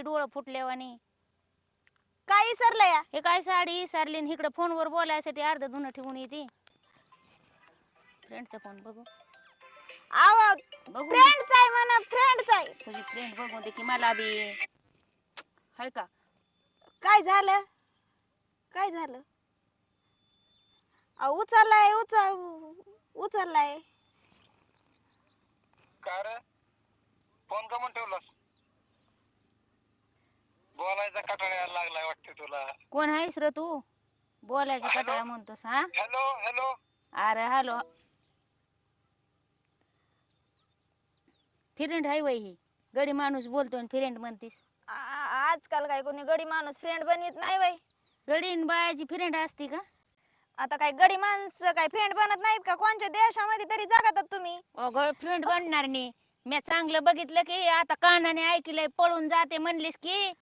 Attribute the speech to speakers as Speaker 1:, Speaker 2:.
Speaker 1: राहिली डोळं फुटल्यावानी.
Speaker 2: काय विसरलं या?
Speaker 1: हे काय साडी सारली इकडे फोनवर बोलायसाठी अर्ध धुणं ठेवून येते. फ्रेंडचा फोन बघू.
Speaker 2: आवा
Speaker 1: बघू.
Speaker 2: फ्रेंडच आहे म्हणा फ्रेंडच आहे.
Speaker 1: तुझी फ्रेंड बघू दे की मला बी. हाय का?
Speaker 2: काय झालं? काय झालं? अहो, उचललाय उचल उचललाय.
Speaker 3: काय रे फोन का म्हणून ठेवलास बोलायचा कटाळा वाटते तुला?
Speaker 1: कोण आहेस रे तू? बोलायचं
Speaker 3: हॅलो?
Speaker 1: कटाळा म्हणतोस हा?
Speaker 3: हॅलो? हॅलो?
Speaker 1: अरे हॅलो? फ्रेंड आहे वय ही गडी माणूस बोलतो फ्रेंड म्हणतीस.
Speaker 2: आ- आजकाल काय कोणी गडी माणूस फ्रेंड बनवीत नाही बाई
Speaker 1: गडीन बायाची फ्रेंड असती का?
Speaker 2: आता काय गडी माणसं काय फ्रेंड बनत नाहीत का? कोणत्या देशामध्ये तरी जगतात तुम्ही?
Speaker 1: अगं फ्रेंड बनणार नाही. मी चांगलं बघितलं की आता कानाने ऐकलंय पळून जाते म्हणलीस की.